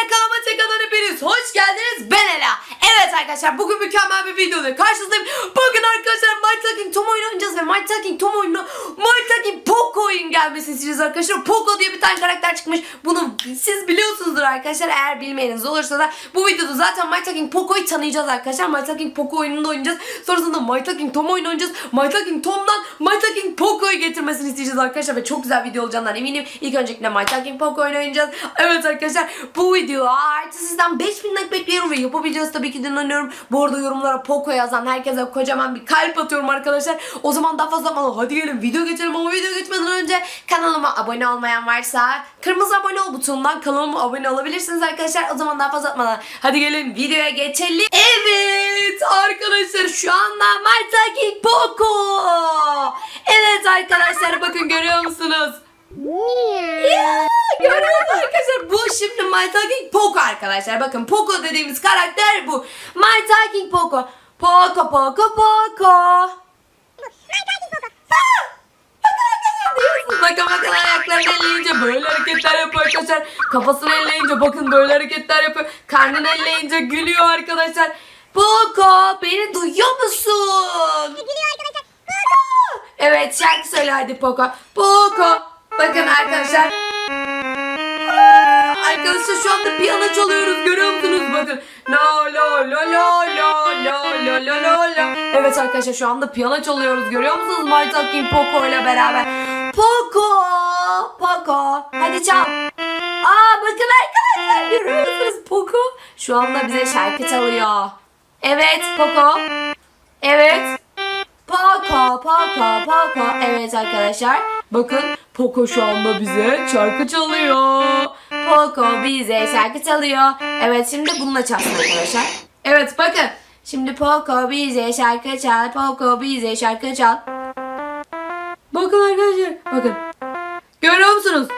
Şakalama Çakal'a hepiniz hoş geldiniz. Arkadaşlar bugün mükemmel bir videoda karşınızdayım. Bugün arkadaşlar My Talking Tom oyunu oynayacağız ve My Talking Tom oyununa My Talking Poco oyun gelmesini isteyeceğiz arkadaşlar. Poco diye bir tane karakter çıkmış. Bunu siz biliyorsunuzdur arkadaşlar. Eğer bilmeyeniniz olursa da bu videoda zaten My Talking Poco'yu tanıyacağız arkadaşlar. My Talking Poco oyununda oynayacağız. Sonrasında My Talking Tom oyunu oynayacağız. My Talking Tom'dan My Talking Poco'yu getirmesini isteyeceğiz arkadaşlar ve çok güzel video olacağından eminim. İlk öncelikle My Talking Poco oyunu oynayacağız. Evet arkadaşlar bu video artı sizden 5000 like bekliyorum ve yapabileceğiz tabii ki de inanıyorum. Bu arada yorumlara Poco yazan herkese kocaman bir kalp atıyorum arkadaşlar. O zaman daha fazla zaman hadi gelin video geçelim ama video geçmeden önce kanalıma abone olmayan varsa kırmızı abone ol butonundan kanalıma abone olabilirsiniz arkadaşlar. O zaman daha fazla atmadan hadi gelin videoya geçelim. Evet arkadaşlar şu anda Talking Poco. Evet arkadaşlar bakın görüyor musunuz? Ya, Görüyorsunuz arkadaşlar bu şimdi My Talking Poco arkadaşlar. Bakın Poco dediğimiz karakter bu. My Talking Poco. Poco Poco Poco. Bakın bakın ayaklarını elleyince böyle hareketler yapıyor arkadaşlar. Kafasını elleyince bakın böyle hareketler yapıyor. Karnını elleyince gülüyor arkadaşlar. Poco beni duyuyor musun? Gülüyor arkadaşlar. Evet şarkı söyle hadi Poco. Poco. Bakın arkadaşlar. Arkadaşlar şu anda piyano çalıyoruz görüyor musunuz? Bakın. La la la la la la la la la la. Evet arkadaşlar şu anda piyano çalıyoruz görüyor musunuz? My Talking Poco ile beraber. Poco. Poco. Hadi çal. Aa bakın arkadaşlar görüyor musunuz? Poco şu anda bize şarkı çalıyor. Evet Poco. Evet. Poco, Poco, Poco. Evet arkadaşlar. Bakın Poco şu anda bize şarkı çalıyor. Poco bize şarkı çalıyor. Evet şimdi bununla çalsın arkadaşlar. Evet bakın. Şimdi Poco bize şarkı çal. Poco bize şarkı çal. Bakın arkadaşlar. Bakın. Görüyor musunuz?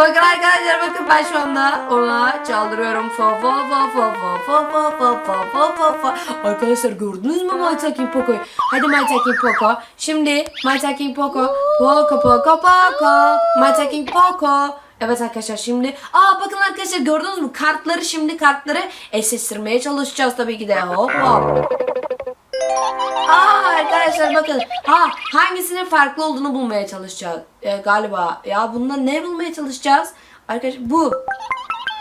Bakın arkadaşlar bakın ben şu anda ona çaldırıyorum. Fa fa fa fa fa fa fa fa fa fa fa. Arkadaşlar gördünüz mü My Talking Poco'yu? Hadi My Talking Poco. Şimdi My Talking Poco. Poco Poco Poco. My Talking Poco. Evet arkadaşlar şimdi aa bakın arkadaşlar gördünüz mü kartları şimdi kartları eşleştirmeye çalışacağız tabii ki de hop hop. Aa arkadaşlar bakın. Ha hangisinin farklı olduğunu bulmaya çalışacağız Ee, galiba. Ya bunda ne bulmaya çalışacağız? Arkadaşlar bu.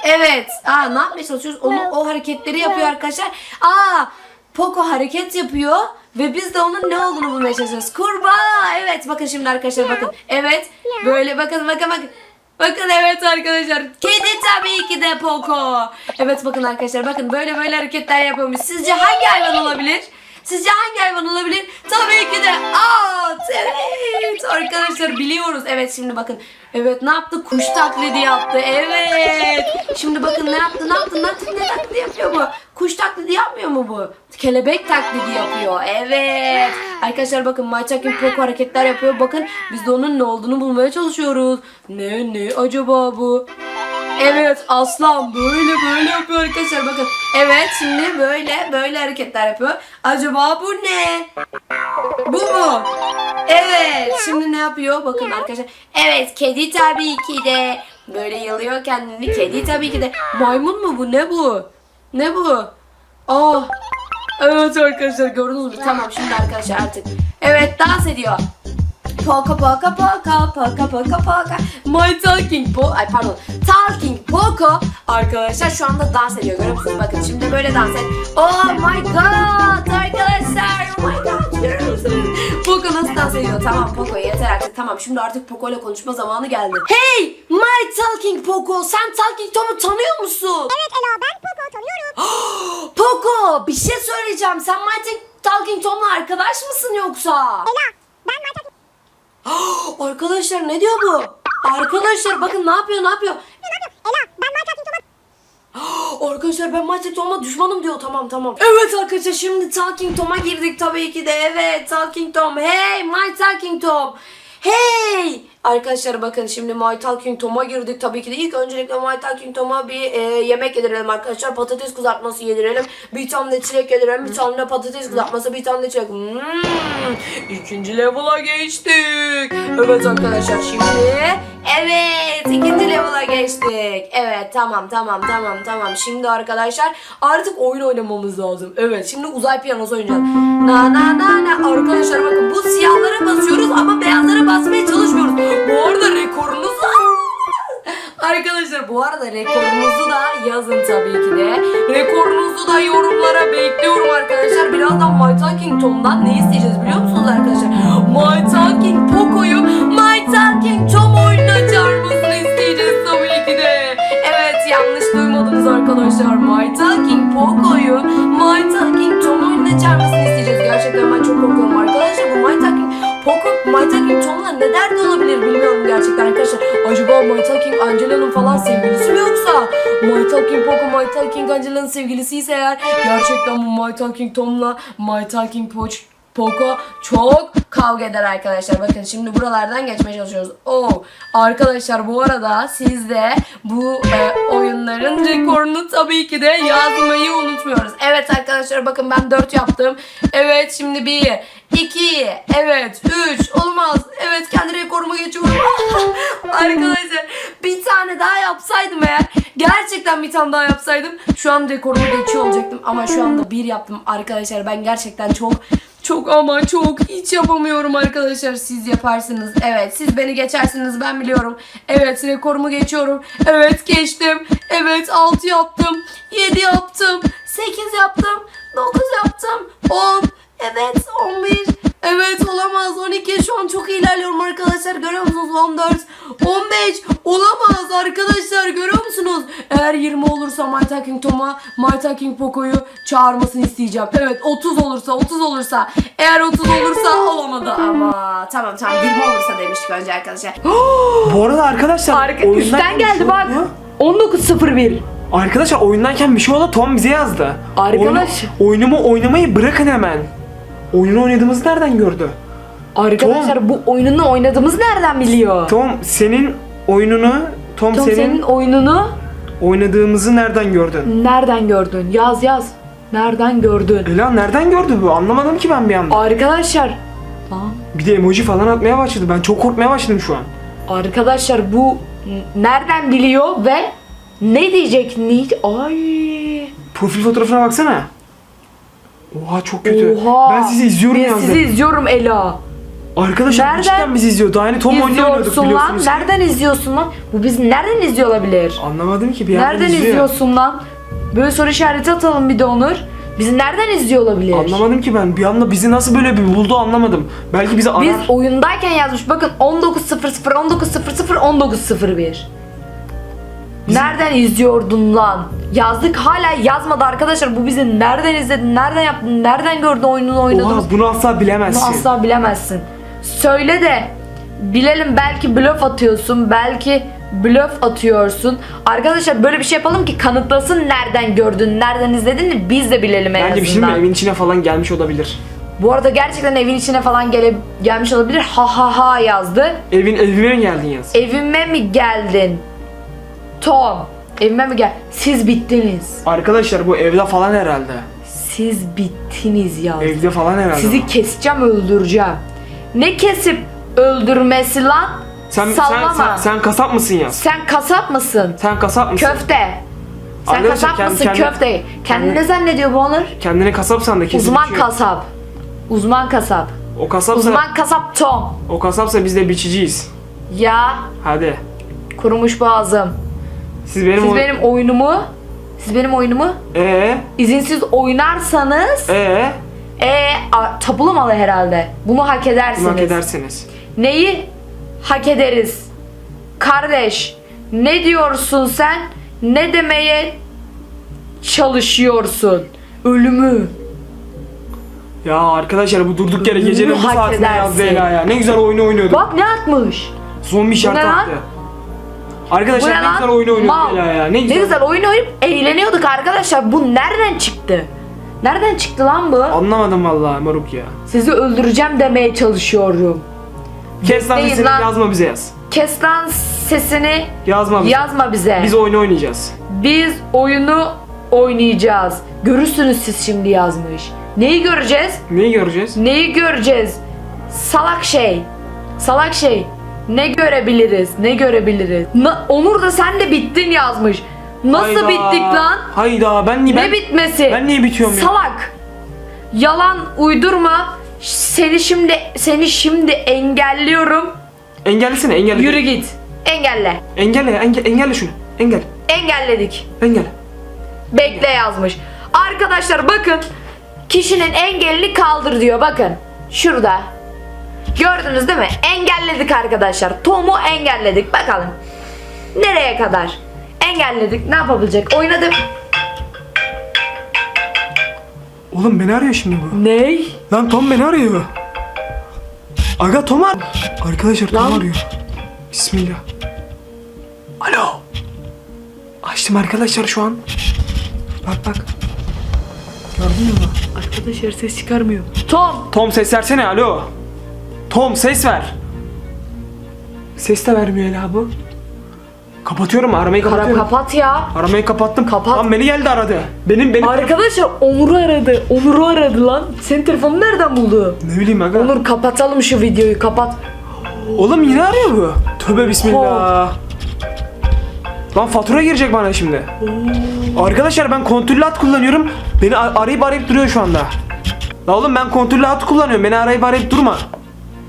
Evet. Aa ne yapmaya çalışıyoruz? Onu o hareketleri yapıyor arkadaşlar. Aa Poco hareket yapıyor ve biz de onun ne olduğunu bulmaya çalışıyoruz. Kurbağa. Evet bakın şimdi arkadaşlar bakın. Evet. Böyle bakın bakın bakın. Bakın evet arkadaşlar. Kedi tabii ki de Poco. Evet bakın arkadaşlar bakın böyle böyle hareketler yapıyormuş. Sizce hangi hayvan olabilir? Sizce hangi hayvan olabilir? Tabii ki de at. Evet arkadaşlar biliyoruz. Evet şimdi bakın. Evet ne yaptı? Kuş taklidi yaptı. Evet. Şimdi bakın ne yaptı? Ne yaptı? Ne yaptı? Ne taklidi yapıyor bu? Kuş taklidi yapmıyor mu bu? Kelebek taklidi yapıyor. Evet. Arkadaşlar bakın My Talking Poco hareketler yapıyor. Bakın biz de onun ne olduğunu bulmaya çalışıyoruz. Ne ne acaba bu? Evet aslan böyle böyle yapıyor arkadaşlar bakın. Evet şimdi böyle böyle hareketler yapıyor. Acaba bu ne? Bu mu? Evet şimdi ne yapıyor? Bakın arkadaşlar. Evet kedi tabii ki de. Böyle yalıyor kendini. Kedi tabii ki de. Maymun mu bu? Ne bu? Ne bu? Aa. Evet arkadaşlar gördünüz mü? Tamam şimdi arkadaşlar artık. Evet dans ediyor. Poka poka poka poka poka poka. My talking po ay pardon. Talking poco arkadaşlar şu anda dans ediyor görüyor musunuz? Bakın şimdi böyle dans et. Oh my god arkadaşlar. Oh my god görüyor musunuz? Poco nasıl dans ediyor? Tamam Poco yeter artık. Tamam şimdi artık Poco ile konuşma zamanı geldi. Hey my talking Poco sen talking Tom'u tanıyor musun? Evet Ela ben Poco tanıyorum. Poco bir şey söyleyeceğim. Sen my talking Tom'la arkadaş mısın yoksa? Ela ben Marta Arkadaşlar ne diyor bu? Arkadaşlar bakın ne yapıyor ne yapıyor? Arkadaşlar ben Mighty Tom'a düşmanım diyor tamam tamam. Evet arkadaşlar şimdi Talking Tom'a girdik tabii ki de evet Talking Tom. Hey my Talking Tom. Hey Arkadaşlar bakın şimdi My Talking Tom'a girdik. Tabii ki de ilk öncelikle My Talking Tom'a bir e, yemek yedirelim arkadaşlar. Patates kızartması yedirelim. Bir tane de çilek yedirelim. Bir tane de patates kızartması. Bir tane de çilek. Hmm. İkinci level'a geçtik. Evet arkadaşlar şimdi. Evet ikinci level'a geçtik. Evet tamam tamam tamam tamam. Şimdi arkadaşlar artık oyun oynamamız lazım. Evet şimdi uzay piyanosu oynayacağız. Na na na na. Arkadaşlar bakın bu siyahlara basıyoruz ama beyazlara basmaya Arkadaşlar bu arada rekorunuzu da yazın tabii ki de. Rekorunuzu da yorumlara bekliyorum arkadaşlar. Birazdan My Talking Tom'dan ne isteyeceğiz biliyor musunuz arkadaşlar? My Talking Poco'yu My Talking Tom oyununa çağırmasını isteyeceğiz tabii ki de. Evet yanlış duymadınız arkadaşlar. My Talking Poco'yu My Talking Tom oyununa çağırmasını My Talking Tom'la ne derdi olabilir bilmiyorum gerçekten arkadaşlar. Acaba My Talking Angela'nın falan sevgilisi mi yoksa? My Talking Poco, My Talking Angela'nın sevgilisi ise eğer gerçekten bu My Talking Tom'la My Talking Poch Poco çok kavga eder arkadaşlar. Bakın şimdi buralardan geçmeye çalışıyoruz. Oh, arkadaşlar bu arada siz de bu e, oyunların rekorunu tabii ki de yazmayı unutmuyoruz. Evet arkadaşlar bakın ben 4 yaptım. Evet şimdi 1, 2, evet 3 olmaz. Evet kendi rekorumu geçiyorum. arkadaşlar bir tane daha yapsaydım eğer gerçekten bir tane daha yapsaydım şu an rekorumu geçiyor olacaktım. Ama şu anda 1 yaptım arkadaşlar. Ben gerçekten çok çok ama çok hiç yapamıyorum arkadaşlar. Siz yaparsınız. Evet siz beni geçersiniz ben biliyorum. Evet rekorumu geçiyorum. Evet geçtim. Evet 6 yaptım. 7 yaptım. 8 yaptım. 9 yaptım. 10. Evet 11. Evet olamaz. 12 şu an çok ilerliyorum arkadaşlar. Görüyor musunuz? 14 15 olamaz arkadaşlar. Görüyor musunuz? Eğer 20 olursa My Talking Tom'a My Talking Poco'yu çağırmasını isteyeceğim. Evet 30 olursa 30 olursa. Eğer 30 olursa olamadı ama. Tamam tamam. 20 olursa demiştik önce arkadaşlar. Bu arada arkadaşlar Arka, oyundayken üstten bir şey geldi bak. oldu. 19.01 Arkadaşlar oyundayken bir şey oldu Tom bize yazdı. Arkadaş. Oyunu, oyunumu oynamayı bırakın hemen. Oyunu oynadığımızı nereden gördü? Arkadaşlar bu oyununu oynadığımız nereden biliyor? Tom senin oyununu Tom, Tom senin, senin oyununu oynadığımızı nereden gördün? nereden gördün? Yaz yaz. Nereden gördün? Ela nereden gördü bu? Anlamadım ki ben bir anda. Arkadaşlar. Lan, Bir de emoji falan atmaya başladı. Ben çok korkmaya başladım şu an. Arkadaşlar bu n- nereden biliyor ve ne diyecek? Ne? Ay. Profil fotoğrafına baksana. Oha çok kötü. Oha. Ben sizi izliyorum Ben yazdı. sizi izliyorum Ela. Arkadaşlar Nereden cidden bizi izliyor. Daha yeni Tom oyunu oynuyorduk İzliyorsun lan. biliyorsunuz. ki. Nereden izliyorsun lan? Bu bizi nereden izliyor olabilir? Anlamadım ki bir yerden Nereden izliyor. izliyorsun lan? Böyle soru işareti atalım bir de Onur. Bizi nereden izliyor olabilir? Anlamadım ki ben. Bir anda bizi nasıl böyle bir buldu anlamadım. Belki bizi arar. Biz oyundayken yazmış. Bakın 19.00 19.00 19.01. Nereden izliyordun lan? Yazdık hala yazmadı arkadaşlar. Bu bizi nereden izledin? Nereden yaptın? Nereden gördün oyununu oynadığımız? Oha bunu asla bilemezsin. Bunu asla bilemezsin. Söyle de bilelim belki blöf atıyorsun. Belki blöf atıyorsun. Arkadaşlar böyle bir şey yapalım ki kanıtlasın nereden gördün, nereden izledin biz de bilelim en Bence bir şey mi? azından. Evin içine falan gelmiş olabilir. Bu arada gerçekten evin içine falan gele, gelmiş olabilir. Ha ha ha yazdı. Evin evime mi geldin yaz? Evime mi geldin? Tom. Evime mi gel? Siz bittiniz. Arkadaşlar bu evde falan herhalde. Siz bittiniz ya. Evde falan herhalde. Sizi keseceğim öldüreceğim. Ne kesip öldürmesi lan? sen, sen, Sallama. sen, sen kasap mısın yaz? Sen kasap mısın? Sen kasap mısın? Köfte. Sen Arkadaşlar, kasap kend- mısın kendi- köfte? Kendini kendi- ne zannediyor bu Onur? Kendine kasapsan da kesin Uzman biçiyor. kasap. Uzman kasap. O kasapsa, Uzman kasap Tom. o kasapsa biz de biçiciyiz. Ya Hadi. kurumuş boğazım. Siz benim Siz oy- benim oyunumu siz benim oyunumu Ee, izinsiz oynarsanız ee, e a- tapulu malı herhalde. Bunu hak edersiniz. bunu hak edersiniz. Neyi hak ederiz? Kardeş, ne diyorsun sen? Ne demeye çalışıyorsun? Ölümü. Ya arkadaşlar bu durduk yere gecenin bu hak saatinde yazdı edersin. Ela ya. Ne güzel oyunu oynuyorduk. Bak ne atmış? Zombi şart ne lan? attı. Arkadaşlar ne güzel oyun oynuyorduk. Ela ya. Ne güzel. Ne güzel oyun oynayıp eğleniyorduk arkadaşlar. Bu nereden çıktı? Nereden çıktı lan bu? Anlamadım vallahi moruk ya. Sizi öldüreceğim demeye çalışıyorum. Kes lan sesini lan. yazma bize yaz. Kes lan sesini Yazma bize. yazma bize. Biz oyunu oynayacağız. Biz oyunu oynayacağız. Görürsünüz siz şimdi yazmış. Neyi göreceğiz? Neyi göreceğiz? Neyi göreceğiz? Salak şey. Salak şey. Ne görebiliriz? Ne görebiliriz? Na- Onur da sen de bittin yazmış. Nasıl Hayda. bittik lan? Hayda ben niye ben, ne bitmesi? ben niye bitiyorum ya? Salak. Yalan uydurma. Seni şimdi seni şimdi engelliyorum. Engellesene engelle. Yürü git. Engelle. Engelle engelle, engelle şunu. Engel. Engelledik. Engel. Bekle yazmış. Arkadaşlar bakın. Kişinin engelini kaldır diyor bakın. Şurada. Gördünüz değil mi? Engelledik arkadaşlar. Tom'u engelledik. Bakalım. Nereye kadar? Engelledik. Ne yapabilecek? Oynadım. Oğlum beni arıyor şimdi bu. Ney? Lan Tom beni arıyor. Aga Tom ar Arkadaşlar Tom Lan. arıyor. Bismillah. Alo. Açtım arkadaşlar şu an. Bak bak. Gördün mü? Arkadaşlar ses çıkarmıyor. Tom. Tom ses versene alo. Tom ses ver. Ses de vermiyor hala bu. Kapatıyorum aramayı Kara kapatıyorum. kapat ya. aramayı kapattım. Kapat. Lan beni geldi aradı. Benim benim Arkadaşlar Onur'u aradı. Onur'u aradı lan. Senin telefonu nereden buldu? ne bileyim aga. Onur kapatalım şu videoyu kapat. Oğlum yine arıyor bu. Tövbe bismillah. Lan fatura girecek bana şimdi. Arkadaşlar ben kontürlü hat kullanıyorum. Beni a- arayıp arayıp duruyor şu anda. La oğlum ben kontürlü hat kullanıyorum. Beni arayıp arayıp durma.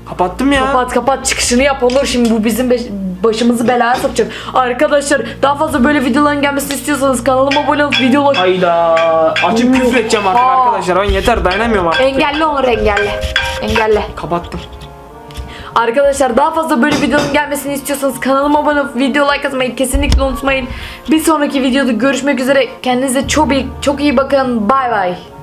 Kapattım ya. Kapat kapat çıkışını yap Onur şimdi bu bizim beş- başımızı belaya sokacak. Arkadaşlar daha fazla böyle videoların gelmesini istiyorsanız kanalıma abone olup video like Hayda. Açıp küfür edeceğim artık Oha. arkadaşlar. Ben yeter dayanamıyorum artık. Engelle Onur engelle. Engelle. Kapattım. Arkadaşlar daha fazla böyle videonun gelmesini istiyorsanız kanalıma abone olup video like atmayı kesinlikle unutmayın. Bir sonraki videoda görüşmek üzere. Kendinize çok iyi, çok iyi bakın. Bay bay.